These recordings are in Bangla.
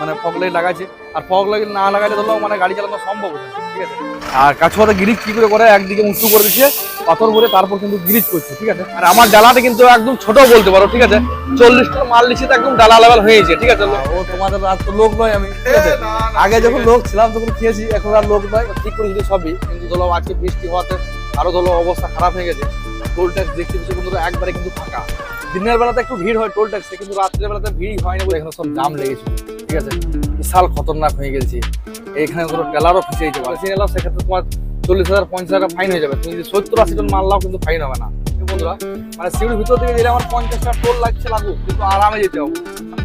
মানে ফগ লাইট লাগাইছে। আর ফগ লাইট না লাগাইলে ধরো মানে গাড়ি চালানো সম্ভব হচ্ছে ঠিক আছে? আর কাছুয়াতে গ্রিজ কি করে করে একদিকে উঁচু করে দিচ্ছে পাথর ভরে তারপর কিন্তু গ্রিজ করছে ঠিক আছে? আর আমার ডালাটা কিন্তু একদম ছোট বলতে পারো ঠিক আছে? চল্লিশটা মাল তো একদম ডালা লেভেল হয়েছে ঠিক আছে? ও তোমাদের আর তো লোক নয় আমি ঠিক আছে? আগে যখন লোক ছিলাম তখন খেয়েছি এখন আর লোক নয় ঠিক করেছি সবই। কিন্তু ধরো আজকে বৃষ্টি হওয়াতে আরও ধরো অবস্থা খারাপ হয়ে গেছে। টোল ট্যাক্স দেখতে পাচ্ছি বন্ধুরা একবারে কিন্তু ফাঁকা। দিনের বেলাতে একটু ভিড় হয় টোল ট্যাক্সে কিন্তু রাত্রের বেলাতে ভিড় হয় না বলে এখানে সব জাম লেগেছিল ঠিক আছে? বিশাল খতরনাক হয়ে গেছে। এখানে ধরো টেলারও ফেসে যেতে পারে। এলাও সেক্ষেত্রে তোমার চল্লিশ হাজার, পঞ্চাশ হাজার ফাইন হয়ে যাবে। তুমি যদি সত্তর আশি জন মারলাও কিন্তু ফাইন হবে না। বন্ধুরা মানে সিউড়ির ভিতর থেকে গেলে আমার পঞ্চাশ টাকা টোল লাগছে লাগুক কিন্তু আরামে যেতে হবে।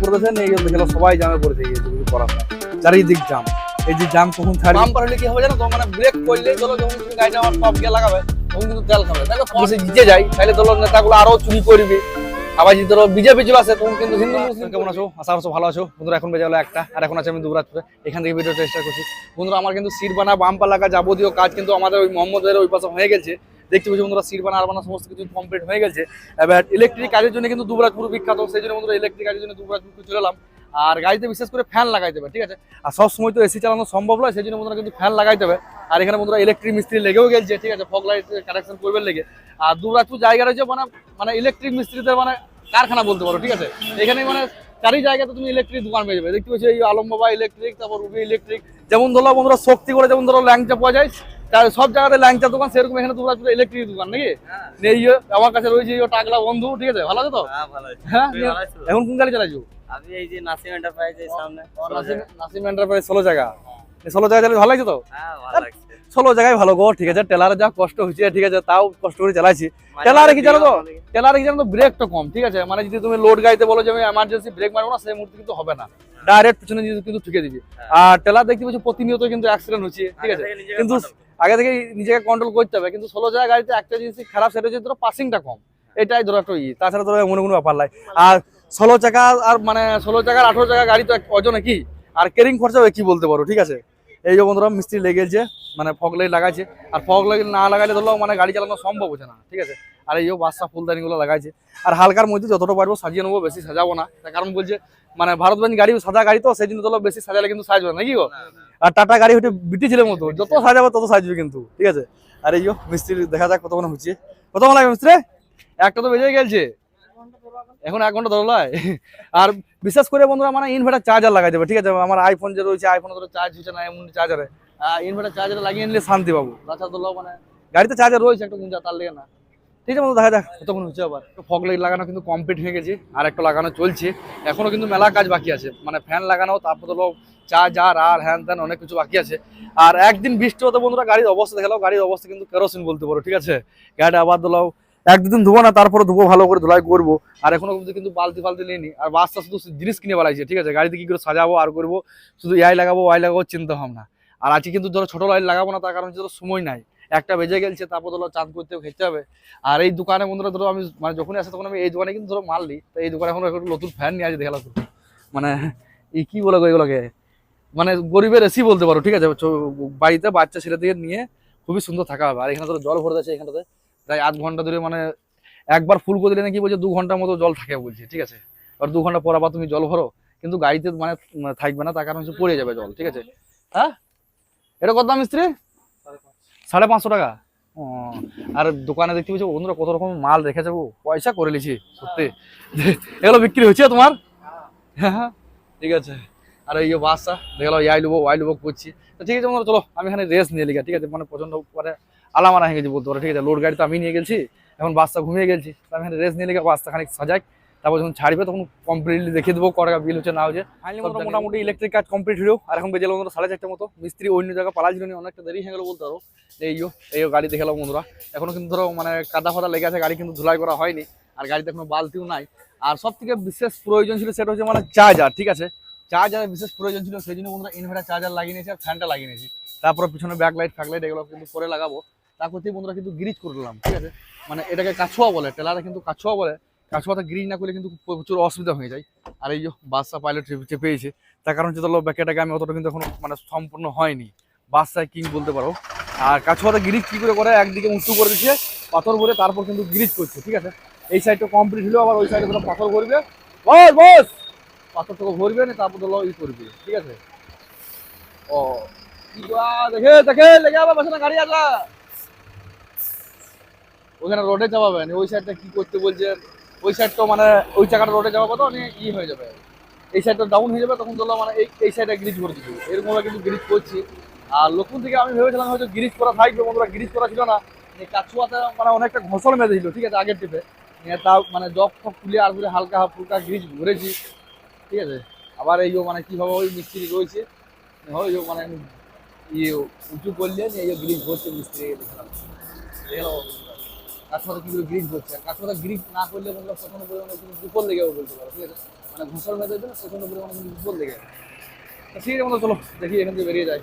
পড়েছে নিয়ে গেলে দেখল সবাই জামে পড়ে গেছে, কিছু করার নাই। চারিদিক জাম। এই যে জাম কখন ছাড়ি? জাম পার কি হবে জানো মানে ব্রেক করলে ধরো যখন তুমি গাড়িটা আমার টপ গিয়ে লাগাবে, তখন কিন্তু তেল খাবে। দেখো পুলিশে জিতে যায়, তাহলে ধরো নেতাগুলো আরও চুরি করবে। আবার যদি ধরো বিজেপি চলে আসে, তখন কিন্তু হিন্দু, মুসলিম কেমন আছো? আশা করছ ভালো আছো। বন্ধুরা, এখন বেজে হলো একটা, আর এখন আছে আমি দুবরাজপুরে। এখান থেকে ভিডিও চেষ্টা করছি। বন্ধুরা, আমার কিন্তু সিরবানা বাম্পা লাগা যাবতীয় কাজ কিন্তু আমাদের ওই মোহাম্মদের ওই পাশে হয়ে গেছে। দেখতে পাচ্ছি বন্ধুরা সিরবানা আরবানা সমস্ত কিছু কমপ্লিট হয়ে গেছে। এবার ইলেকট্রিক কাজের জন্য কিন্তু দুবরাজপুর বিখ্যাত, সেই জন্য বন্ধুরা ইলেকট্রিক কাজের জন্য দুবরাজপুর চলে এলাম। আর গাড়িতে বিশেষ করে ফ্যান লাগাইতে হবে ঠিক আছে? আর সব সময় তো এসি চালানো সম্ভব নয় সেই জন্য বন্ধুরা কিন্তু ফ্যান লাগাইতে হবে। আর এখানে বন্ধুরা ইলেকট্রিক মিস্ত্রি লেগেও গেছে ঠিক আছে? ফগ লাইট কানেকশন করবে লেগে। আর দুবরাজপুর জায়গা রয়েছে মানে মানে ইলেকট্রিক মিস্ত্রিদের মানে কারখানা বলতে পারো ঠিক আছে? এখানে মানে চারি জায়গাতে তুমি ইলেকট্রিক দোকান পেয়ে যাবে। দেখতে পাচ্ছি এই আলম বাবা ইলেকট্রিক তারপর রুবি ইলেকট্রিক যেমন ধরো বন্ধুরা শক্তি করে যেমন ধরো ল্যাংচা পাওয়া যায় তার সব জায়গাতে ল্যাংচা দোকান সেরকম এখানে দুবরাজপুর ইলেকট্রিক দোকান নাকি? এই আমার কাছে রয়েছে টাকলা বন্ধু ঠিক আছে? ভালো আছে তো? হ্যাঁ হ্যাঁ? এখন কোন গাড়ি চালাইছো? আমি এই যে নাসিম সামনে নাসিম এন্টারপ্রাইজ ষোলো জায়গা। ষোলো জায়গা চালিয়ে ভালো লাগছে তো? হ্যাঁ লাগছে। ষোলো জায়গায় ভালো গো ঠিক আছে টেলারে যা কষ্ট হয়েছে ঠিক আছে তাও কষ্ট করে চালাইছি। টেলারে কি জানো তো? টেলারে কি জানো তো ব্রেকটা কম ঠিক আছে? মানে যদি তুমি লোড গাড়িতে বলো যে আমি এমার্জেন্সি ব্রেক মারবো না সেই মুহূর্তে কিন্তু হবে না। ডাইরেক্ট পিছনে কিন্তু ঠুকে দিবি। আর টেলার দেখতে পাচ্ছি প্রতিনিয়ত কিন্তু অ্যাক্সিডেন্ট হচ্ছে ঠিক আছে? কিন্তু আগে থেকে নিজেকে কন্ট্রোল করতে হবে কিন্তু ষোলো জায়গা গাড়িতে একটা জিনিস খারাপ সেটা হচ্ছে ধরো পাসিংটা কম। এটাই ধরো একটা ই তাছাড়া ধরো মনে কোনো ব্যাপার নাই। আর ষোলো চাকা আর মানে ষোলো চাকার আঠেরো চাকা গাড়ি তো ওজনে কি? আর কেরিং খরচাও কি বলতে পারো, ঠিক আছে? এই যে বন্ধুরা, মিস্ত্রি লেগেছে মানে ফগ লাইট লাগাইছে। আর ফগ লাইট না লাগাইলে ধরো মানে গাড়ি চালানো সম্ভব হচ্ছে না, ঠিক আছে? আর এই যে বাসা ফুলদানিগুলো লাগাইছে। আর হালকার মধ্যে যতটা পারব সাজিয়ে নেব, বেশি সাজাবো না। তার কারণ বলছে মানে ভারতবঞ্জ গাড়ি সাদা গাড়ি তো সেই জন্য ধরো বেশি সাজালে কিন্তু সাজবে না, নাকি গো? আর টাটা গাড়ি হচ্ছে বিটি মতো, যত সাজাবে তত সাজবে কিন্তু, ঠিক আছে? আর এই মিস্ত্রি দেখা যাক কতক্ষণ হচ্ছে। কতক্ষণ লাগবে মিস্ত্রি? একটা তো বেজে গেছে। এখন এক ঘণ্টা ধরো আর বিশেষ করে বন্ধুরা মানে ইনভার্টার চার্জার লাগাই দেবে, ঠিক আছে? আমার আইফোন যে রয়েছে আইফোন ধরো চার্জ হচ্ছে না, এমন চার্জারে ইনভার্টার চার্জার লাগিয়ে নিলে শান্তি পাবো। তাছাড়া ধরো মানে গাড়িতে চার্জার রয়েছে একটা গুঞ্জা, তার লেগে না। ঠিক আছে দেখা যাক, কতক্ষণ হচ্ছে আবার। ফগ লাইট লাগানো কিন্তু কমপ্লিট হয়ে গেছে, আর একটা লাগানো চলছে। এখনও কিন্তু মেলা কাজ বাকি আছে মানে ফ্যান লাগানো, তারপর ধরো চার্জার আর হ্যান ত্যান অনেক কিছু বাকি আছে। আর একদিন বৃষ্টি হতে বন্ধুরা, গাড়ির অবস্থা দেখাল গাড়ির অবস্থা কিন্তু কেরোসিন বলতে পারো, ঠিক আছে? গাড়িটা আবার ধরো এক দুদিন ধুবো না, তারপরে ধুবো, ভালো করে ধুলাই করব। আর এখনও কিন্তু কিন্তু বালতি ফালতি নিইনি। আর বাসটা শুধু জিনিস কিনে বেড়াইছে ঠিক আছে? গাড়িতে কি করে সাজাবো, আর করব? শুধু ইয়াই লাগাবো ওয়াই লাগাবো, চিন্তা ভাবনা। আর আজকে কিন্তু ধরো ছোট লাইট লাগাবো না, তার কারণ হচ্ছে সময় নাই। একটা বেজে গেছে তারপর ধরো চাঁদ করতেও খেতে হবে। আর এই দোকানে বন্ধুরা ধরো আমি মানে যখনই আসে তখন আমি এই দোকানে কিন্তু ধরো মাল নিই। তো এই দোকানে এখন একটা নতুন ফ্যান নিয়ে আছে দেখালাম মানে এই কি বলে এগুলোকে? মানে গরিবের এসি বলতে পারো, ঠিক আছে? বাড়িতে বাচ্চা ছেলে থেকে নিয়ে খুবই সুন্দর থাকা হবে। আর এখানে ধরো জল ভরে আছে এখানটাতে। প্রায় আধ ঘণ্টা ধরে মানে একবার ফুল করে দিলে নাকি বলছে দু ঘণ্টার মতো জল থাকে বলছে, ঠিক আছে? আর দু ঘণ্টা পর আবার তুমি জল ভরো, কিন্তু গাড়িতে মানে থাকবে না, তার কারণ হচ্ছে পড়ে যাবে জল, ঠিক আছে? হ্যাঁ? এটা কত দাম মিস্ত্রি? সাড়ে পাঁচশো টাকা। আর দোকানে দেখতে পাচ্ছি বন্ধুরা কত রকম মাল রেখেছে গো, পয়সা করে লিছি সত্যি। এগুলো বিক্রি হচ্ছে তোমার? হ্যাঁ ঠিক আছে। আর এই বাসা দেখল ইয়াই লুবো ওয়াই লুবো করছি। তো ঠিক আছে চলো, আমি এখানে রেস্ট নিয়ে লিখা ঠিক আছে? মানে প্রচণ্ড মানে আলামারা হয়ে গেছি বলতে পারো ঠিক আছে? লোড গাড়ি তো আমি নিয়ে গেছি এখন বাসটা ঘুমিয়ে গেছি। আমি এখানে রেস্ট নিয়ে বাসটা খানিক সাজাই তারপর যখন ছাড়বে তখন কমপ্লিটলি দেখে দেবো ক টাকা বিল হচ্ছে না হচ্ছে। মোটামুটি ইলেকট্রিক কাজ কমপ্লিট হলো আর এখন বেজে বন্ধুরা সাড়ে চারটার মতো। মিস্ত্রি অন্য জায়গায় পালা ছিল অনেকটা দেরি হয়ে গেলো বলতে পারো। এই যো এই গাড়ি দেখালাম বন্ধুরা। এখনও কিন্তু ধরো মানে কাদা ফাদা লেগে আছে গাড়ি কিন্তু ধুলাই করা হয়নি আর গাড়িতে এখনও বালতিও নাই। আর সব থেকে বিশেষ প্রয়োজন ছিল সেটা হচ্ছে মানে চার্জার ঠিক আছে? চার্জারের বিশেষ প্রয়োজন ছিল সেই জন্য বন্ধুরা ইনভার্টার চার্জার লাগিয়ে নিয়েছি আর ফ্যানটা লাগিয়ে নিয়েছি। তারপরে পিছনে ব্যাক লাইট ফ্যাক লাইট এগুলো কিন্তু পরে লাগাবো। তারপর থেকে বন্ধুরা কিন্তু গ্রিজ করে দিলাম, ঠিক আছে? মানে এটাকে কাছুয়া বলে, টেলারে কিন্তু কাছুয়া বলে। কাছুয়াতে গ্রিজ না করলে কিন্তু প্রচুর অসুবিধা হয়ে যায়। আর এই যে বাসা পাইলট চেপেছে তার কারণ হচ্ছে ধরো ব্যাকেটাকে আমি অতটা কিন্তু এখনও মানে সম্পূর্ণ হয়নি। বাসায় কিং বলতে পারো। আর কাছুয়াতে গ্রিজ কি করে করে, একদিকে উঁচু করে দিচ্ছে পাথর ভরে তারপর কিন্তু গ্রিজ করছে, ঠিক আছে? এই সাইডটা কমপ্লিট হলো, আবার ওই সাইডে ধরো পাথর করবে বস বস! পাথরটাকে ভরবে না, তারপর ধরো ই করবে, ঠিক আছে? ও দেখে দেখে লেগে যাবে বসে না, গাড়ি আসা। ওখানে রোডে চাপাবেন ওই সাইডটা কি করতে বলছে, ওই সাইডটা মানে ওই চাকাটা রোডে যাওয়া তো অনেক ই হয়ে যাবে। এই সাইডটা ডাউন হয়ে যাবে, তখন ধরো মানে এই এই সাইডে গ্রিজ করে দিচ্ছি এরকম ভাবে কিন্তু গ্রিজ করছি। আর লক্ষণ থেকে আমি ভেবেছিলাম হয়তো গ্রিজ করা থাকবে, বন্ধুরা গ্রিজ করা ছিল না। কাছুয়াতে মানে অনেকটা ঘষল মেরে দিল, ঠিক আছে, আগের টিপে তাও মানে জব ফব খুলে আর করে হালকা ফুলকা গ্রিজ ভরেছি, ঠিক আছে। আবার এই মানে কীভাবে ওই মিস্ত্রি রয়েছে, ওই মানে ইয়ে উঁচু করলে নিয়ে এই গ্রিজ ভরছে মিস্ত্রি দেখলাম। দেখল কাছুয়াতে কি করে গ্রিজ আর কাছুয়াতে গ্রিজ না করলে বন্ধুরা প্রচণ্ড পরিমাণে কিন্তু বিপদ লেগে যাবে বলতে পারো, ঠিক আছে? মানে ঘষল মেরে দেবে না প্রচণ্ড পরিমাণে কিন্তু বিপদ লেগে যাবে। তো ঠিক আছে চলো দেখি এখান থেকে বেরিয়ে যাই।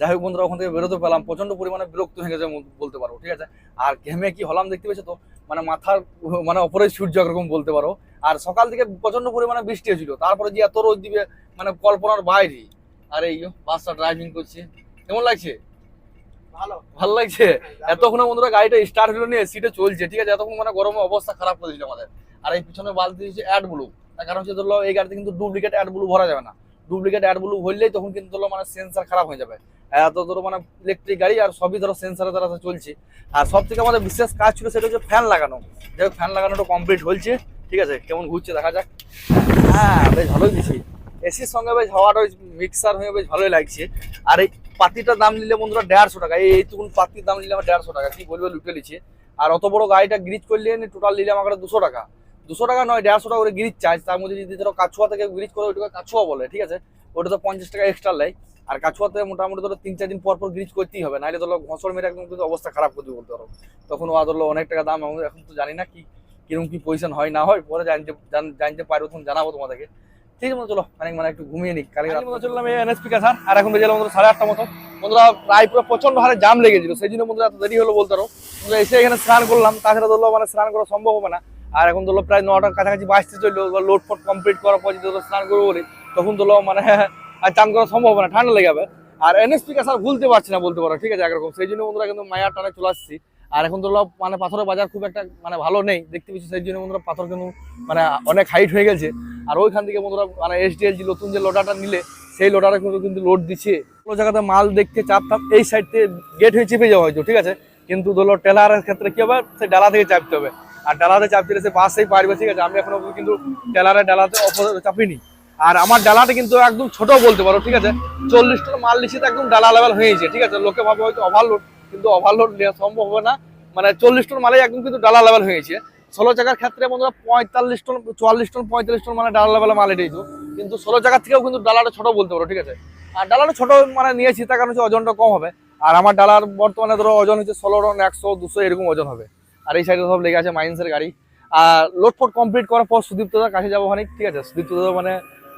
যাই হোক বন্ধুরা, ওখান থেকে বেরোতে পেলাম। প্রচণ্ড পরিমাণে বিরক্ত হয়ে গেছে বলতে পারো, ঠিক আছে? আর ঘেমে কি হলাম দেখতে পেয়েছ তো? মানে মাথার মানে ওপরে সূর্য একরকম বলতে পারো। আর সকাল থেকে প্রচণ্ড পরিমাণে বৃষ্টি হয়েছিল। তারপরে যে এত রোদ দিবে মানে কল্পনার বাইরে। আর এই বাসটা ড্রাইভিং করছে। কেমন লাগছে? ভালো। লাগছে? এতক্ষণ বন্ধুরা গাড়িটা স্টার্ট হলো নিয়ে সিটে চলছে ঠিক আছে? এতক্ষণ মানে গরমে অবস্থা খারাপ করে দিল আমাদের। আর এই পিছনে বালতি দিয়েছে অ্যাড ব্লু তার কারণ হচ্ছে ধরলো এই গাড়িতে কিন্তু ডুপ্লিকেট অ্যাড ব্লু ভরা যাবে না। ডুপ্লিকেট অ্যাড ব্লু ভরলেই তখন কিন্তু ধরো মানে সেন্সার খারাপ হয়ে যাবে। এত ধরো মানে ইলেকট্রিক গাড়ি আর সবই ধরো সেন্সারের দ্বারা চলছে। আর সব থেকে আমাদের বিশেষ কাজ ছিল সেটা হচ্ছে ফ্যান লাগানো। যাই ফ্যান লাগানোটা কমপ্লিট হচ্ছে ঠিক আছে? কেমন ঘুরছে দেখা যাক। হ্যাঁ বেশ ভালোই দিছি। এসির সঙ্গে বেশ হাওয়াটা মিক্সার হয়ে বেশ ভালোই লাগছে। আর এই পাতিটার দাম নিলে বন্ধুরা দেড়শো টাকা। এই এইটুকুন পাতির দাম নিলে আমার দেড়শো টাকা। কি বলবে, লুটে নিচ্ছে। আর অত বড় গাড়িটা গ্রিজ করলে টোটাল নিলে আমার দুশো টাকা। দুশো টাকা নয়, দেড়শো টাকা করে গ্রিজ চার্জ তার মধ্যে যদি ধরো কাছুয়া থেকে গ্রিজ করে ওইটাকে কাছুয়া বলে, ঠিক আছে? ওটা তো পঞ্চাশ টাকা এক্সট্রা নেয় আর কাছুয়াতে মোটামুটি ধরো তিন, চার দিন পর পর গ্রিজ করতেই হবে। নাহলে ধরো ঘসড় মেরে একদম কিন্তু অবস্থা খারাপ করে দিবে বলতে পারো। তখন ও ধরলো অনেক টাকা দাম এখন তো জানি না কি কীরকম কি পজিশন হয়, না হয়। পরে জানতে, জান- জানতে পারব, তখন জানাব তোমাদেরকে। ঠিক আছে চলো অনেক মানে একটু ঘুমিয়ে নিক। কালকে চললাম এই এনএসপি কাছার আর এখন বেজে বন্ধুরা সাড়ে আটটা মতো। বন্ধুরা প্রায় পুরো প্রচণ্ড হারে জাম লেগেছিল সেই জন্য বন্ধুরা এত দেরি হলো বলতে পারো। বন্ধুরা এসে এখানে স্নান করলাম তাছাড়া ধরলো মানে স্নান করা সম্ভব হবে না। আর এখন ধরলো প্রায় নটার কাছাকাছি বাঁচতে চলল লোড ফোড কমপ্লিট করার পর যদি স্নান করব বলি তখন ধরলো মানে আর চান করা সম্ভব হবে না ঠান্ডা লেগে যাবে। আর এনএসপি কাছার ভুলতে পারছি না বলতে পারো ঠিক আছে একরকম। সেই জন্য বন্ধুরা কিন্তু মায়ার টানে চলে আসছি। আর এখন ধরলো মানে পাথরের বাজার খুব একটা মানে ভালো নেই, দেখতে পেয়েছি সেই জন্য বন্ধুরা পাথর কিন্তু মানে অনেক হাইট হয়ে গেছে। আর ওইখান থেকে বন্ধুরা মানে এসডিএল যে নতুন যে লোডারটা নিলে, সেই লোডারে কিন্তু কিন্তু লোড দিচ্ছে। কোনো জায়গাতে মাল দেখতে চাপতাম এই সাইড থেকে গেট হয়ে চেপে যাওয়া হয়তো, ঠিক আছে? কিন্তু ধরো টেলারের ক্ষেত্রে কী হবে? সে ডালা থেকে চাপতে হবে। আর ডালাতে চাপ দিলে সে বাসেই পারবে ঠিক আছে আমি এখনও কিন্তু টেলারে ডালাতে অপর চাপিনি। আর আমার ডালাটা কিন্তু একদম ছোট বলতে পারো, ঠিক আছে? চল্লিশ টন মাল নিচে তো একদম ডালা লেভেল হয়েছে ঠিক আছে? লোকে ভাবে হয়তো ওভারলোড কিন্তু ওভারলোড নেওয়া সম্ভব হবে না। মানে চল্লিশ টন মালে একদম কিন্তু ডালা লেভেল হয়েছে ষোলো চাকার ক্ষেত্রে বন্ধুরা পঁয়তাল্লিশ টন চুয়াল্লিশ টন পঁয়তাল্লিশ টন মানে ডালা লেভেলে মাল তো কিন্তু ষোলো চাকার থেকেও কিন্তু ডালাটা ছোট বলতে পারো, ঠিক আছে? আর ডালাটা ছোট মানে নিয়েছি, তার কারণ হচ্ছে ওজনটা কম হবে। আর আমার ডালার বর্তমানে ধরো ওজন হচ্ছে ষোলো টন একশো, দুশো, এরকম ওজন হবে। আর এই সাইডে সব লেগে আছে মাইন্সের গাড়ি। আর লোড ফোড কমপ্লিট করার পর সুদীপ্তদার কাছে যাব খানিক, ঠিক আছে? সুদীপ্তদা মানে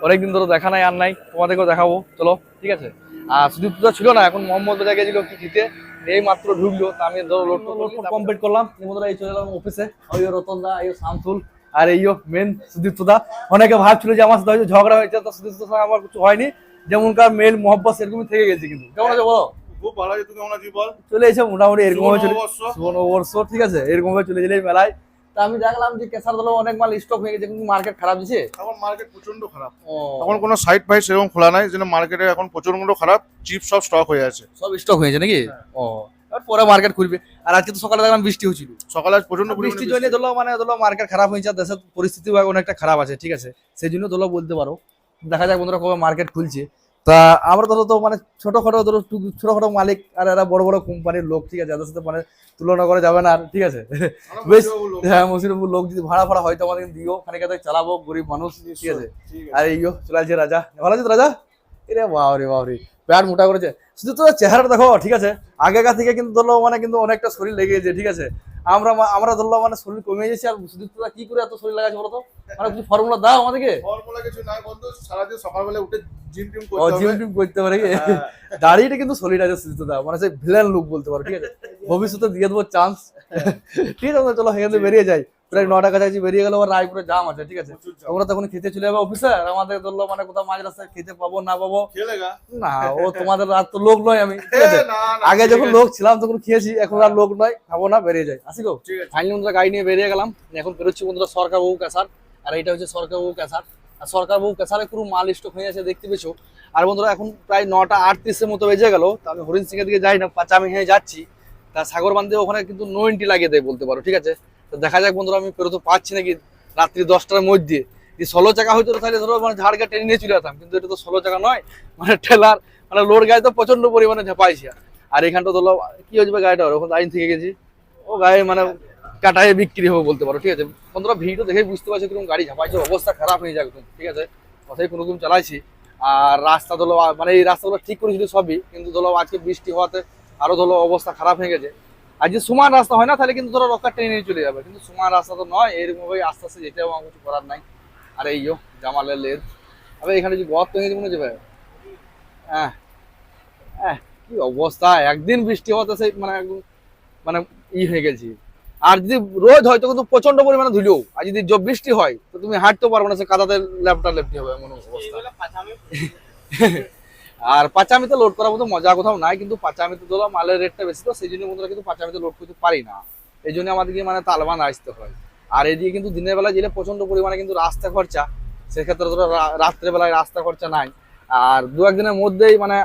অনেকদিন ধরে দেখা নাই, আর নাই। তোমাদেরকেও দেখাবো। চলো, ঠিক আছে? আর সুদীপ্তদা ছিল না, এখন মোহাম্মদ গেছিল কি দিতে এই মাত্র ঢুকলো আমি ধরো লোড লোড কমপ্লিট করলাম নিমন্ত্রণ এই চলে এলাম অফিসে ওই রতন দা এই শামসুল আর এই মেন সুদীপ্তদা। অনেকে ভাবছিল যে আমার সাথে হয়তো ঝগড়া হয়েছে তো সুদীপ্তদার সঙ্গে আমার কিছু হয়নি। যেমনকার মেল মহব্বত সেরকমই থেকে গেছে কিন্তু। কেমন আছে বলো? খুব ভালো আছে তুই বল? চলে এসে মোটামুটি এরকম ভাবে চলে ঠিক আছে? এরকম ভাবে চলে গেলে মেলায়। তা আমি দেখলাম যে কেসার দলে অনেক মাল স্টক হয়ে গেছে কিন্তু মার্কেট খারাপ দিছে। এখন মার্কেট প্রচণ্ড খারাপ। এখন কোনো সাইট ফাইট সেরকম খোলা নাই যেন মার্কেটে এখন প্রচণ্ড খারাপ চিপ সব স্টক হয়ে আছে। সব স্টক হয়েছে নাকি? ও এবার পরে মার্কেট খুলবে। আর আজকে তো সকালে দেখলাম বৃষ্টি হচ্ছিল। সকালে আজ প্রচণ্ড বৃষ্টি জন্য ধরলো মানে ধরলো মার্কেট খারাপ হয়েছে দেশের পরিস্থিতি অনেকটা খারাপ আছে ঠিক আছে? সেই জন্য ধরলো বলতে পারো। দেখা যাক বন্ধুরা কবে মার্কেট খুলছে। তা আমরা ধরো তো মানে ছোটখাটো ধরো ছোটখাটো মালিক আর এরা বড় বড় কোম্পানির লোক ঠিক আছে? যাদের সাথে মানে তুলনা করা যাবে না আর ঠিক আছে? বেশ হ্যাঁ মসিরপুর লোক যদি ভাড়া ফাড়া হয়তো আমাদের দিও খানিক চালাবো গরিব মানুষ ঠিক আছে? আছে। আর এইও চলে আসছে রাজা। ভালো আছে রাজা? এরে বাবরে বাবরে প্যাট মোটা করেছে। শুধু তো চেহারাটা দেখো ঠিক আছে? আগেকার থেকে কিন্তু ধরো মানে কিন্তু অনেকটা শরীর লেগে গেছে ঠিক আছে? আমরা আমরা ধরলো মানে শরীর কমে গেছে আর সুদীপ্তরা কি করে এত শরীর লাগাচ্ছে বলো তো? মানে কিছু ফর্মুলা দাও আমাদেরকে। ফর্মুলা কিছু নাই বন্ধু সারাদিন সকালবেলা উঠে জিম টিম জিম টিম করতে পারে হ্যাঁ। দাড়িটা কিন্তু শরীর আছে মানে সেই ভিলেন লুক বলতে পারো ঠিক আছে? ভবিষ্যতে দিয়ে দেবো চান্স ঠিক আছে চলো হেঁটে বেরিয়ে যাই। প্রায় নটা কাছাকাছি বেরিয়ে গেলে রায়পুরে জাম আছে ঠিক আছে। তোমরা তখন খেতে চলে যাবে অফিসে আর আমাদের ধরলো মানে কোথাও মাঝ রাস্তায় খেতে পাবো না পাবো। না ও তোমাদের আর তো লোক নয় আমি ঠিক আছে? আগে যখন লোক ছিলাম তখন খেয়েছি এখন আর লোক নয় খাব না বেরিয়ে যাই। আসি গো? ফাইনালি বন্ধুরা গাড়ি নিয়ে বেরিয়ে গেলাম এখন বেরোচ্ছি বন্ধুরা সরকার বাবু ক্যাসার আর এটা হচ্ছে সরকার বাবু ক্যাসার আর সরকার বহু কেসারে পুরো মাল স্টক হয়ে আছে দেখতে পেছো আর বন্ধুরা এখন প্রায় নটা আটত্রিশের মতো বেজে গেল তা আমি হরিণ সিং এর দিকে যাই না পাঁচামি হয়ে যাচ্ছি। তা সাগর বান্ধে ওখানে কিন্তু নো এন্ট্রি লাগিয়ে দেয় বলতে পারো ঠিক আছে? তো দেখা যাক বন্ধুরা, আমি পেরোতে পারছি নাকি রাত্রি দশটার মধ্যে। যদি ষোলো চাকা হইতো তাহলে ধরো মানে ঝাড়গা টেনে নিয়ে চলে যেতাম, কিন্তু এটা তো ষোলো চাকা নয় মানে ঠেলার মানে লোড গাড়ি তো প্রচণ্ড পরিমাণে ঝাপাইছে। আর এখানটা ধরো, কি হয়েছে গাড়িটা ওখানে লাইন থেকে গেছি। ও গায়ে মানে কাটায় বিক্রি হবে বলতে পারো, ঠিক আছে? বন্ধুরা ভিড়টা দেখে বুঝতে পারছ কীরকম গাড়ি ঝাপাইছে, অবস্থা খারাপ হয়ে যাবে, ঠিক আছে? কথাই কোনো রকম চালাইছি। আর রাস্তা ধরো মানে এই রাস্তাগুলো ঠিক করেছিল সবই, কিন্তু ধরো আজকে বৃষ্টি হওয়াতে আরও ধরো অবস্থা খারাপ হয়ে গেছে। আর যদি সমান রাস্তা হয় না তাহলে কিন্তু ধরো রকার ট্রেনে নিয়ে চলে যাবে। কিন্তু সমান রাস্তা তো নয় এরকম ভাবে আস্তে আস্তে যেতে হবে আমার কিছু করার নাই। আর এই যো জামালের লেদ আবে এখানে যে গর্ত হয়ে মনে যাবে হ্যাঁ হ্যাঁ কি অবস্থা? একদিন বৃষ্টি হওয়াতে সেই মানে একদম মানে ই হয়ে গেছি। আর যদি রোদ হয় তো কিন্তু প্রচণ্ড পরিমাণে ধুলো। আর যদি বৃষ্টি হয় তো তুমি হাঁটতেও পারবে না সে কাদাতে ল্যাপটা লেপটি হবে এমন অবস্থা। আর পাঁচামিতে লোড করার মতো মজা কোথাও নাই, কিন্তু পাঁচামিতে ধরো মালের রেটটা বেশি, তো সেই জন্য বন্ধুরা কিন্তু পাঁচামিতে লোড করতে পারি না। এই জন্য আমাদেরকে মানে তালবান আসতে হয়। আর এদিকে কিন্তু দিনের বেলা গেলে প্রচণ্ড পরিমাণে কিন্তু রাস্তা খরচা, সেক্ষেত্রে ধরো রাত্রেবেলায় রাস্তা খরচা নাই। আর দু একদিনের মধ্যেই মানে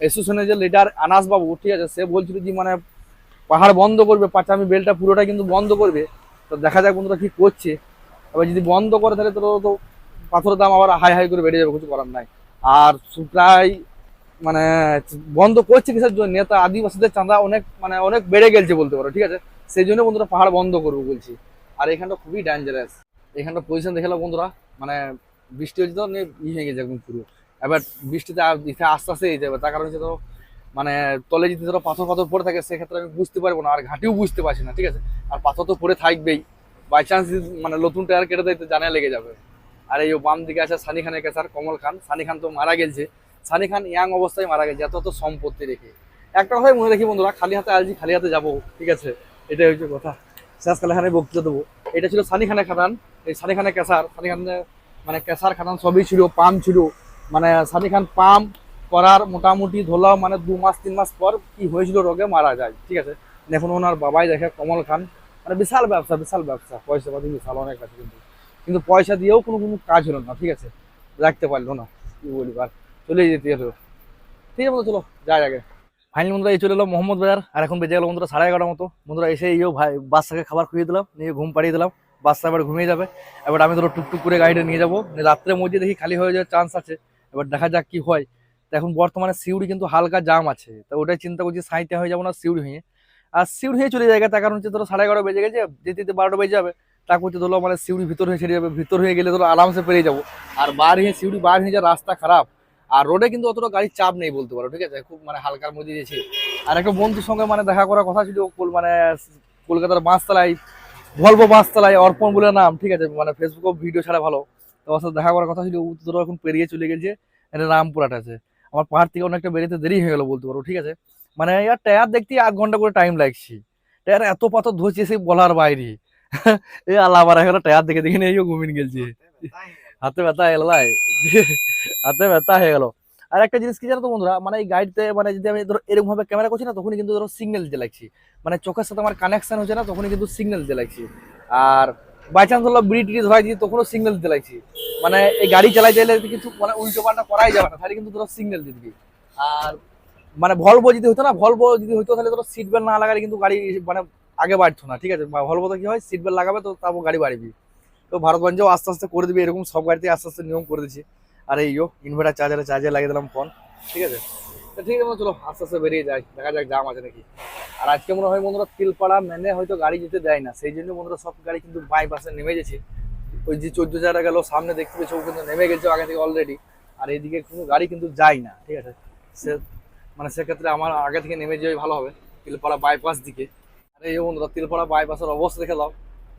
অ্যাসোসিয়েশনের যে লিডার আনাস বাবু, ঠিক আছে, সে বলছিল যে মানে পাহাড় বন্ধ করবে, পাঁচামি বেলটা পুরোটা কিন্তু বন্ধ করবে। তো দেখা যাক বন্ধুরা কি করছে। এবার যদি বন্ধ করে, তাহলে তো তো পাথরের দাম আবার হাই হাই করে বেড়ে যাবে, কিছু করার নাই। আর প্রায় মানে বন্ধ করছে কিসের জন্য? নেতা আদিবাসীদের চাঁদা অনেক মানে অনেক বেড়ে গেছে বলতে পারো, ঠিক আছে? সেই জন্য বন্ধুরা পাহাড় বন্ধ করব বলছি। আর এখানটা খুবই ডেঞ্জারাস এখানটা পজিশন দেখে বন্ধুরা মানে বৃষ্টি হচ্ছে তো ই হয়ে গেছে একদম পুরো। এবার বৃষ্টিতে আস্তে আস্তে যেতে হবে তার কারণ হচ্ছে তো মানে তলে যদি ধরো পাথর পাথর পড়ে থাকে, সেক্ষেত্রে আমি বুঝতে পারব না, আর ঘাটিও বুঝতে পারছি না, ঠিক আছে? আর পাথর তো পড়ে থাকবেই। বাই চান্স মানে নতুন টায়ার কেটে দেয় তো জানা লেগে যাবে। আর এই বাম দিকে আছে সানি খানের কাছে আর কমল খান। সানি খান তো মারা গেছে সানি খান ইয়াং অবস্থায় মারা গেছে, এত সম্পত্তি রেখে। একটা কথাই মনে রাখি বন্ধুরা, খালি হাতে আলজি, খালি হাতে যাব, ঠিক আছে? এটাই হচ্ছে কথা। শেষকালে খানে বক্তৃতা দেবো। এটা ছিল সানি খানের খাদান এই সানি খানের কেসার, সানি খানের মানে ক্যাসার খাদান সবই ছিল পাম্প ছিল। মানে সানি খান পাম্প করার মোটামুটি ধরলাম মানে দু মাস, তিন মাস পর কি হয়েছিল রোগে মারা যায়, ঠিক আছে? এখন ওনার বাবাই দেখে কমল খান মানে বিশাল ব্যবসা বিশাল ব্যবসা। পয়সা পাতি বিশাল, অনেক আছে কিন্তু। কিন্তু পয়সা দিয়েও কোনো কোনো কাজ হলো না, ঠিক আছে? রাখতে পারল না, কি বলি আর চলে যেতে হলো ঠিক আছে চলো যাই আগে। ফাইনাল বন্ধুরা, এই চলে এলো মোহাম্মদ বাজার। আর এখন বেজে গেলো বন্ধুরা সাড়ে এগারোটার মতো। বন্ধুরা, এসে ইয়েও ভাই বাচ্চাকে খাবার খুঁয়ে দিলাম, নিয়ে ঘুম পাড়িয়ে দিলাম। বাচ্চা এবার ঘুমিয়ে যাবে। এবার আমি ধরো টুকটুক করে গাড়িটা নিয়ে যাব। নিয়ে রাত্রের মধ্যে দেখি খালি হয়ে যাওয়ার চান্স আছে। এবার দেখা যাক কি হয়। তো এখন বর্তমানে সিউড়ি কিন্তু হালকা জাম আছে। তো ওটাই চিন্তা করছি, সাঁইতে হয়ে যাব না সিউড়ি হয়ে। আর সিউড়ি হয়ে চলে যায়, তার কারণ হচ্ছে ধরো সাড়ে এগারো বেজে গেছে, যেতে যেতে বারোটা বেজে যাবে। তা করতে ধরো মানে সিউড়ি ভিতর হয়ে ছেড়ে যাবে। ভিতর হয়ে গেলে ধরো আরামসে পেরিয়ে যাব। আর বার হয়ে সিউড়ি বার হয়ে যা রাস্তা খারাপ। আর রোডে কিন্তু অতটা গাড়ির চাপ নেই বলতে পারো, ঠিক আছে? খুব মানে হালকার মধ্যে দিয়েছে। আর একটা বন্ধুর সঙ্গে মানে দেখা করার কথা ছিল মানে কলকাতার বাঁশতলায় ভলভো বাঁশতলায় অর্পণ বলে নাম, ঠিক আছে? মানে ফেসবুকে ভিডিও ছাড়া ভালো। তো সাথে দেখা করার কথা ছিল তো এখন পেরিয়ে চলে গেছে, এটা রামপুরহাট আছে। আমার পাহাড় থেকে অনেকটা বেরিয়েতে দেরি হয়ে গেলো বলতে পারো, ঠিক আছে? মানে ইয়ার টায়ার দেখতে আধ ঘণ্টা করে টাইম লাগছে। টায়ার এত পাথর ধরছে সেই বলার বাইরে। এই আল্লাহ আবার এখন টায়ার দেখে দেখে নিয়ে ঘুমিয়ে গেছে। হাতে ব্যথা হয়ে গেল লাই। হাতে ব্যথা হয়ে গেল। আর একটা জিনিস কি জানো তো বন্ধুরা মানে এই গাড়িতে মানে যদি আমি ধরো এরকম ভাবে ক্যামেরা করছি না, তখনই কিন্তু ধরো সিগন্যাল দিতে লাগছি। মানে চোখের সাথে আমার কানেকশন হচ্ছে না, তখনই কিন্তু সিগন্যাল দিতে লাগছি। আর বাই চান্স হলো বিড়ি টিড়ি ধরাই দিই তখনও সিগন্যাল দিতে লাগছি। মানে এই গাড়ি চালাই চাইলে কিছু মানে উল্টো পাল্টা করাই যাবে না, তাহলে কিন্তু ধরো সিগন্যাল দিয়ে দিবি। আর মানে ভলভো যদি হতো না ভলভো যদি হতো তাহলে ধরো সিট বেল্ট না লাগালে কিন্তু গাড়ি মানে আগে বাড়তো না, ঠিক আছে? ভলভোতে কি হয় সিট বেল্ট লাগাবে তো তারপর গাড়ি বাড়বি। তো ভারতগঞ্জেও আস্তে আস্তে করে দিবি, এরকম সব গাড়িতে আস্তে আস্তে নিয়ম করে দিচ্ছি আর এই যো ইনভার্টার চার্জারে চার্জার লাগিয়ে দিলাম ফোন ঠিক আছে? তো ঠিক আছে, চলো, আস্তে আস্তে বেরিয়ে যাই, দেখা যাক জাম আছে নাকি। আর আজকে মনে হয় বন্ধুরা তিলপাড়া মেনে হয়তো গাড়ি যেতে দেয় না, সেই জন্য বন্ধুরা সব গাড়ি কিন্তু বাই পাশে নেমে গেছে। ওই যে চোদ্দ জায়গা গেল সামনে দেখতে পেয়েছ, ও কিন্তু নেমে গেছে আগে থেকে অলরেডি আর এইদিকে কোনো গাড়ি কিন্তু যায় না, ঠিক আছে? সে মানে সেক্ষেত্রে আমার আগে থেকে নেমে যাওয়াই ভালো হবে, তিলপাড়া বাইপাস দিকে। আর এই বন্ধুরা, তিলপাড়া বাইপাসের অবস্থা দেখে দাও।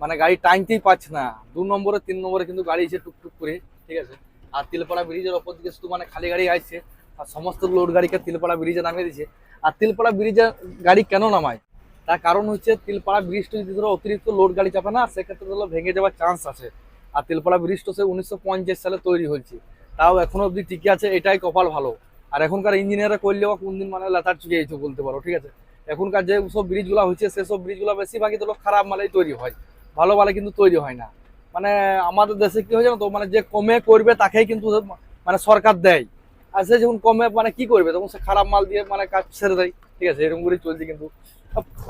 মানে গাড়ি টাইমতেই পাচ্ছে না। দু নম্বরে, তিন নম্বরে কিন্তু গাড়ি এসে টুকটুক করে, ঠিক আছে? আর তিলপাড়া ব্রিজের ওপর দিকে শুধু মানে খালি গাড়ি আসছে, আর সমস্ত লোড গাড়িকে তিলপাড়া ব্রিজে নামিয়ে দিয়েছে। আর তিলপাড়া ব্রিজে গাড়ি কেন নামায়? তার কারণ হচ্ছে তিলপাড়া ব্রিজটা যদি ধরো অতিরিক্ত লোড গাড়ি চাপে না, সেক্ষেত্রে ধরো ভেঙে যাওয়ার চান্স আছে। আর তিলপাড়া ব্রিজটা সে উনিশশো পঞ্চাশ সালে তৈরি হয়েছে। তাও এখনও অবধি টিকে আছে, এটাই কপাল ভালো। আর এখনকার ইঞ্জিনিয়াররা করলেও কোন দিন মানে লেতার চুকে যেত বলতে পারো, ঠিক আছে? এখনকার যে সব ব্রিজগুলো হচ্ছে সেসব ব্রিজগুলো বেশিরভাগই ধরো খারাপ মালেই তৈরি হয়। ভালো মালে কিন্তু তৈরি হয় না। মানে আমাদের দেশে কি হয় জানো তো মানে যে কমে করবে তাকেই কিন্তু মানে সরকার দেয়। আর সে যখন কমে মানে কি করবে? তখন সে খারাপ মাল দিয়ে মানে কাজ ছেড়ে দেয়। ঠিক আছে, এরকম করে চলছে কিন্তু।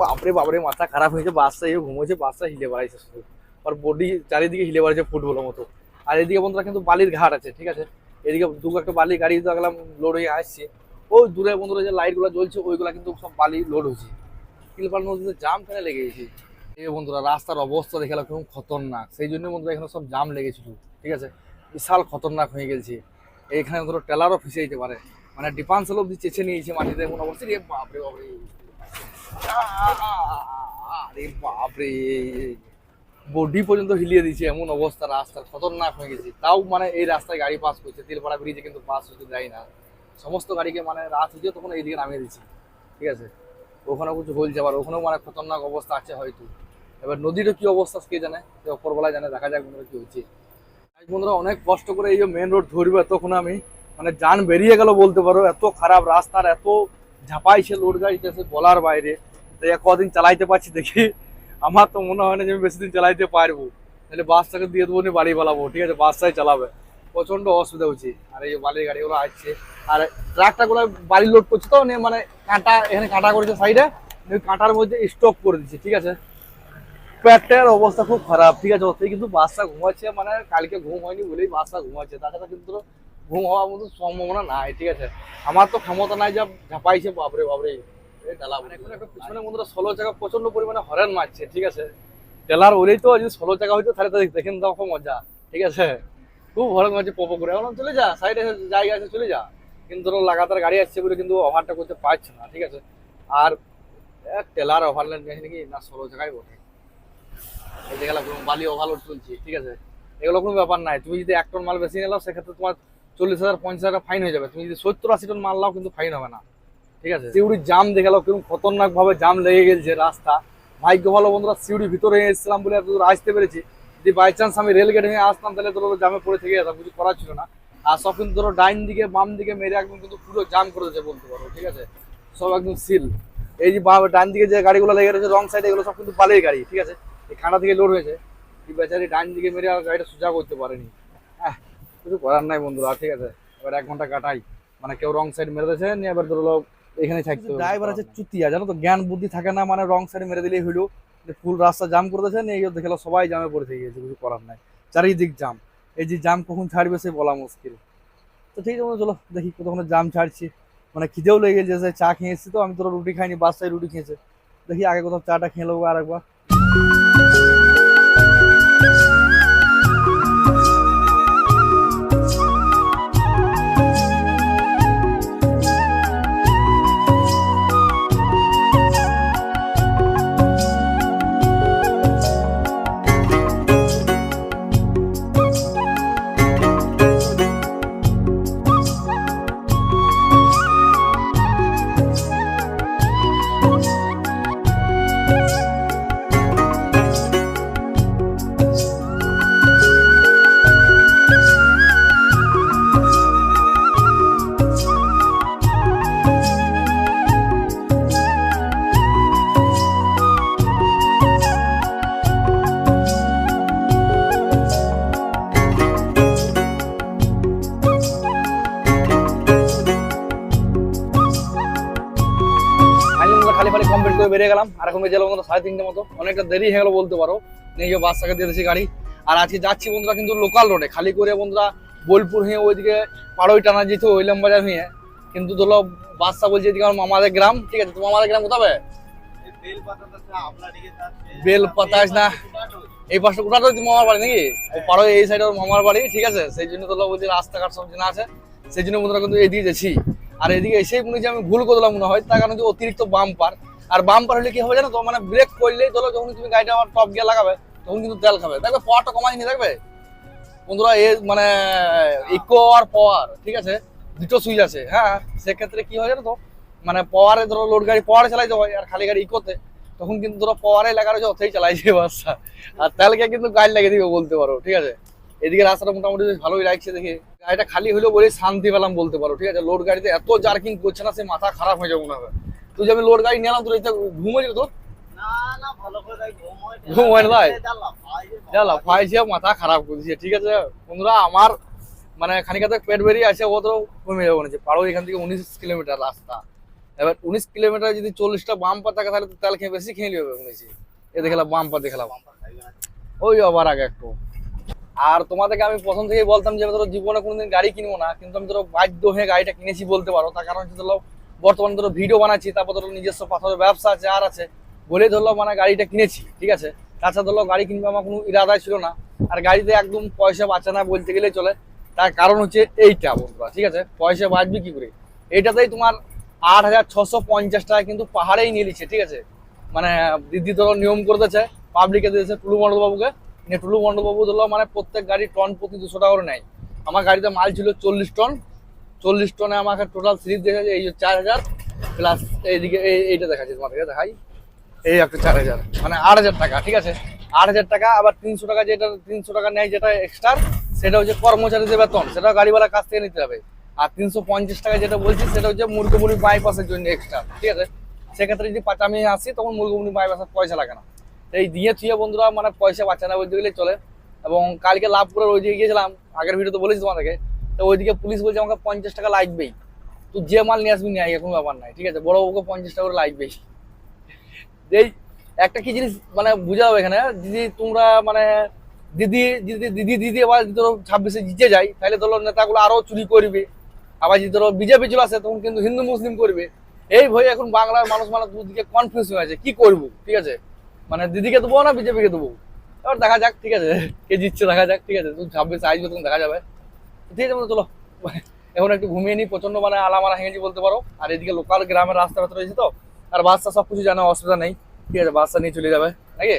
বাপরে বাপরে, মাথা খারাপ হয়েছে, বাচ্চা এই ঘুমোচ্ছে, বাচ্চা হিলে বেড়াইছে শুধু। আর বডি চারিদিকে হিলে বেড়াচ্ছে ফুটবলের মতো। আর এদিকে বন্ধুরা কিন্তু বালির ঘাট আছে, ঠিক আছে? এদিকে দু একটা বালি গাড়ি তো গেলাম লোড হয়ে আসছে। ওই দূরে বন্ধুরা যে লাইটগুলো জ্বলছে, ওইগুলা কিন্তু সব বালি লোড হয়েছে। কিলপাল নদীতে জাম কেন লেগে গেছে? এই বন্ধুরা, রাস্তার অবস্থা দেখে কেমন খতরনাক। সেই জন্য বন্ধুরা এখানে সব জাম লেগেছিল, ঠিক আছে? বিশাল খতরনাক হয়ে গেছে। এইখানে ধরো টেলারও ফেসে যেতে পারে। মানে ডিপান্সেল অব্দি চেঁচে নিয়েছে মাটিতে এমন অবস্থা রে বাপরে বাপরে। আরে বাপরে। বডি পর্যন্ত হিলিয়ে দিয়েছে এমন অবস্থা, রাস্তার খতরনাক হয়ে গেছে। তাও মানে এই রাস্তায় গাড়ি পাস করছে, তেলপাড়া ব্রিজে কিন্তু পাস হতে দেয় না। সমস্ত গাড়িকে মানে রাত হচ্ছে তখন এইদিকে নামিয়ে দিচ্ছে ঠিক আছে? ওখানেও কিছু হলছে আবার, ওখানেও মানে খতরনাক অবস্থা আছে হয়তো। এবার নদীরও কি অবস্থা কে জানে? যে ওপরবেলায় জানে, দেখা যাক বন্ধুরা কি হচ্ছে। বন্ধুরা অনেক কষ্ট করে এই যে মেন রোড ধরবে এতক্ষণ আমি। মানে যান বেরিয়ে গেল বলতে পারো, এত খারাপ রাস্তার এত ঝাপাইছে লোড গাড়িতে বলার বাইরে। তো এ কদিন চালাইতে পারছি দেখি। আমার তো মনে হয় না যে আমি বেশি দিন চালাইতে পারব। তাহলে বাসটাকে দিয়ে দেবো বাড়ি পালাবো। ঠিক আছে বাসটাই চালাবে। প্রচণ্ড অসুবিধা হচ্ছে। আর এই বালির গাড়িগুলো আসছে। আর ট্রাকটা গুলো বালি লোড করছে তো মানে কাঁটা, এখানে কাঁটা করেছে সাইডে কাঁটার মধ্যে স্টপ করে দিচ্ছে, ঠিক আছে? পেটের অবস্থা খুব খারাপ ঠিক আছে? ওতেই কিন্তু বাসটা ঘুমাচ্ছে মানে কালকে ঘুম হয়নি বলেই বাসটা ঘুমাচ্ছে। তাছাড়া কিন্তু ঘুম হওয়ার মতো সম্ভাবনা নাই ঠিক আছে? আমার তো ক্ষমতা নাই যা ঝাপাইছে বাপরে বাপরে ডালা এখন একটা পিছনে বন্ধুরা ষোলো চাকা প্রচণ্ড পরিমাণে হরেন মারছে ঠিক আছে? টেলার তো যদি ষোলো চাকা হইতো তাহলে দেখেন তো খুব মজা ঠিক আছে? খুব হরেন মারছে পপো করে। এখন চলে যা সাইডে জায়গা আছে চলে যা। কিন্তু লাগাতার গাড়ি আসছে বলে কিন্তু ওভারটা করতে পারছে না ঠিক আছে? আর টেলার ওভারল্যান্ড নাকি না ষোলো জায়গায় বটে। ঠিক আছে? এগুলো কোনো ব্যাপার তুমি যদি এক টন মাল বেশি সেক্ষেত্রে তোমার চল্লিশ হাজার, পঞ্চাশ হাজার ফাইন হয়ে যাবে। তুমি যদি সত্তর আশি টন মাল কিন্তু ফাইন হবে না। ঠিক আছে? সিউড়ির জাম দেখে গেলো কীরকম খতরনাক ভাবে জাম লেগে গেছে রাস্তা। ভাগ্য ভালো, বন্ধুরা সিউড়ি ভিতরে এসেছিলাম বলে এত আসতে পেরেছি। যদি বাই চান্স আমি রেল গেট হয়ে আসতাম, তাহলে ধরো জামে পড়ে থেকে যেতাম, কিছু করার ছিল না। আর সব কিন্তু ধরো ডাইন দিকে, বাম দিকে মেরে একদম কিন্তু পুরো জাম করে দিয়েছে, বলতে পারো, ঠিক আছে? সব একদম সিল। এই যে ডান দিকে যে গাড়িগুলো লেগে রয়েছে, রং সাইড এগুলো সব কিন্তু বালির গাড়ি, ঠিক আছে? এই খাঁড়া থেকে লোড হয়েছে। এই বেচারি ডান দিকে মেরে আর গাড়িটা সোজা করতে পারেনি। হ্যাঁ কিছু করার নাই বন্ধুরা ঠিক আছে। এবার এক ঘণ্টা কাটাই। মানে কেউ রং সাইড মেরে দিয়েছে নিয়ে এবার ধরো এখানে থাকতে ড্রাইভার আছে চুতিয়া জানো তো? জ্ঞান বুদ্ধি থাকে না মানে রং সাইড মেরে দিলেই হইল। ফুল রাস্তা জাম করে দিয়েছে নিয়ে দেখল সবাই জামে পড়ে থেকে গেছে কিছু করার নাই। চারিদিক জাম এই যে জাম কখন ছাড়বে সে বলা মুশকিল। তো ঠিক আছে চলো দেখি কতক্ষণ জাম ছাড়ছি। মানে খিদেও লেগে গেছে চা খেয়ে এসেছি তো আমি তোর রুটি খাইনি বাসায় রুটি খেয়েছে। দেখি আগে কোথাও চাটা খেয়ে নেব আর একবার 啊。বেরিয়ে গেলাম, আর এখন বেজে গেল বন্ধুরা সাড়ে তিনটে মতো। অনেকটা দেরি হয়ে গেলো বলতে পারো। নিয়ে বাচ্চাকে দিয়ে দিয়েছি গাড়ি। আর আজকে যাচ্ছি বন্ধুরা কিন্তু লোকাল রোডে খালি করে বন্ধুরা বোলপুর হয়ে ওইদিকে পাড়ই টানা যেত ওইলাম বাজার হয়ে। কিন্তু ধরো বাচ্চা বলছে এদিকে আমার মামাদের গ্রাম, ঠিক আছে? তোমার মামাদের গ্রাম কোথাবে বেল পাতাস না। এই পাশে ওটা তো মামার বাড়ি নাকি? ও পাড়ো এই সাইডে ওর মামার বাড়ি, ঠিক আছে? সেই জন্য তো বলছি রাস্তাঘাট সব জানা আছে। সেই জন্য বন্ধুরা কিন্তু এদিকে যাচ্ছি। আর এদিকে এসেই মনে হচ্ছে আমি ভুল করলাম মনে হয়, তার কারণ অতিরিক্ত বাম্পার আর বাম্পার হলে কি হবে জানো তো? মানে ব্রেক করলেই ধরো যখন তুমি গাড়িটা আমার টপ গিয়ে লাগাবে, তখন কিন্তু তেল খাবে। দেখবে পাওয়ারটা কমাই নিয়ে দেখবে? বন্ধুরা, এ মানে ইকো আর পাওয়ার ঠিক আছে? দুটো সুইচ আছে হ্যাঁ? সেক্ষেত্রে কি হয় জানো তো? মানে পাওয়ারে ধরো লোড গাড়ি পাওয়ারে চালাইতে হয়, আর খালি গাড়ি ইকোতে তখন কিন্তু ধরো পাওয়ারে লাগানো হচ্ছে অথেই চালাইছে বাসটা আর তেলকে কিন্তু গাড়ি লাগিয়ে দিবে বলতে পারো, ঠিক আছে? এদিকে রাস্তাটা মোটামুটি বেশ ভালোই লাগছে দেখে। গাড়িটা খালি হলেও বলে শান্তি পেলাম বলতে পারো, ঠিক আছে? লোড গাড়িতে এত জার্কিং করছে না, সে মাথা খারাপ হয়ে যাবে মনে তুই আমি লোড গাড়ি নিলাম তোর ঘুমে তোর? ঘুম হয় না তাই? যা লাফাইছে মাথা খারাপ করে দিয়েছে ঠিক আছে? বন্ধুরা আমার মানে খানিকাতে পেট বেরিয়ে আছে ও তো কমে যাব না পারো এখান থেকে উনিশ কিলোমিটার রাস্তা। এবার উনিশ কিলোমিটার যদি চল্লিশটা বাম পা থাকে তাহলে তো তেল খেয়ে বেশি খেয়ে নেবে উনিশে এ দেখলাম বাম পা দেখলাম ওই আবার আগে একটু। আর তোমাদেরকে আমি প্রথম থেকেই বলতাম যে ধরো জীবনে কোনোদিন গাড়ি কিনবো না কিন্তু আমি ধরো বাধ্য হয়ে গাড়িটা কিনেছি বলতে পারো। তার কারণ হচ্ছে ধরো বর্তমানে ধরো ভিডিও বানাচ্ছি, তারপর ধরো নিজস্ব পাথরের ব্যবসা আছে, আর আছে। বলে ধরলো মানে গাড়িটা কিনেছি, ঠিক আছে? তাছাড়া ধরলো গাড়ি কিনবে আমার কোনো ইরাদাই ছিল না। আর গাড়িতে একদম পয়সা বাঁচে না বলতে গেলে চলে। তার কারণ হচ্ছে এইটা বন্ধুরা, ঠিক আছে? পয়সা বাঁচবে কি করে? এইটাতেই তোমার আট হাজার ছশো পঞ্চাশ টাকা কিন্তু পাহাড়েই নিয়ে নিচ্ছে, ঠিক আছে? মানে দিদি ধরো নিয়ম করে দিয়েছে পাবলিকে দিয়েছে, টুলু মন্ডল বাবুকে নিয়ে টুলু মন্ডল বাবু ধরলো মানে প্রত্যেক গাড়ি টন প্রতি দুশো টাকা করে নেয়। আমার গাড়িতে মাল ছিল চল্লিশ টন চল্লিশ টনে আমাকে টোটাল স্লিপ দেখাচ্ছে, এই চার হাজার প্লাস এইদিকে এই- এইটা দেখাচ্ছে তোমাদেরকে দেখাই। এই একটা চার হাজার মানে আট হাজার টাকা, ঠিক আছে? আট হাজার টাকা, আবার তিনশো টাকা যেটা, তিনশো টাকা নেয় যেটা এক্সট্রা সেটা হচ্ছে কর্মচারীদের বেতন, সেটা গাড়িওয়ালার কাছ থেকে নিতে হবে। আর তিনশো পঞ্চাশ টাকা যেটা বলছি, সেটা হচ্ছে মুরগিমুড়ি বাইপাসের জন্য এক্সট্রা ঠিক আছে? সেক্ষেত্রে যদি আমি আসি, তখন মুরগিমুড়ি বাইপাসের পয়সা লাগে না। এই দিয়ে থুয়ে বন্ধুরা মানে পয়সা বাঁচে না বলতে গেলে চলে। এবং কালকে লাভ করে দিকে গিয়েছিলাম, আগের ভিডিওতে বলেছি তোমাদেরকে তো ওইদিকে পুলিশ বলছে আমাকে পঞ্চাশ টাকা লাগবেই। তুই যে মাল নিয়ে আসবি, নিয়ে কোনো ব্যাপার নাই, ঠিক আছে? বড় বাবুকে পঞ্চাশ টাকা করে লাগবেই। এই একটা কি জিনিস মানে বুঝা হবে এখানে দিদি তোমরা মানে দিদি, যদি দিদি দিদি আবার যদি ধরো ছাব্বিশে জিতে যায়, তাহলে ধরো নেতাগুলো আরও চুরি করবে। আবার যদি ধরো বিজেপি চলে আসে, তখন কিন্তু হিন্দু মুসলিম করবে। এই ভয়ে এখন বাংলার মানুষ মানে দুদিকে কনফিউজ হয়ে আছে, কি করব, ঠিক আছে? মানে দিদিকে দেবো না বিজেপিকে দেবো? এবার দেখা যাক, ঠিক আছে? কে জিতছে, দেখা যাক, ঠিক আছে? তুমি ছাব্বিশে আসবে তখন দেখা যাবে। যেমন বন্ধু, চলো। এখন একটু ঘুমিয়ে নিই প্রচণ্ড মানে আলামারা হেঁজি বলতে পারো। আর এদিকে লোকাল গ্রামের রাস্তা রাস্তা রয়েছে তো। আর বাচ্চা সব কিছু জানা অসুবিধা নেই। ঠিক আছে বাচ্চা নিয়ে চলে যাবে। নাকি?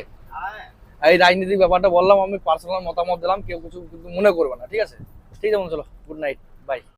এই রাজনীতিক ব্যাপারটা বললাম আমি পার্সোনাল মতামত দিলাম কেউ কিছু কিন্তু মনে করবে না ঠিক আছে? ঠিক আছে চলো গুড নাইট বাই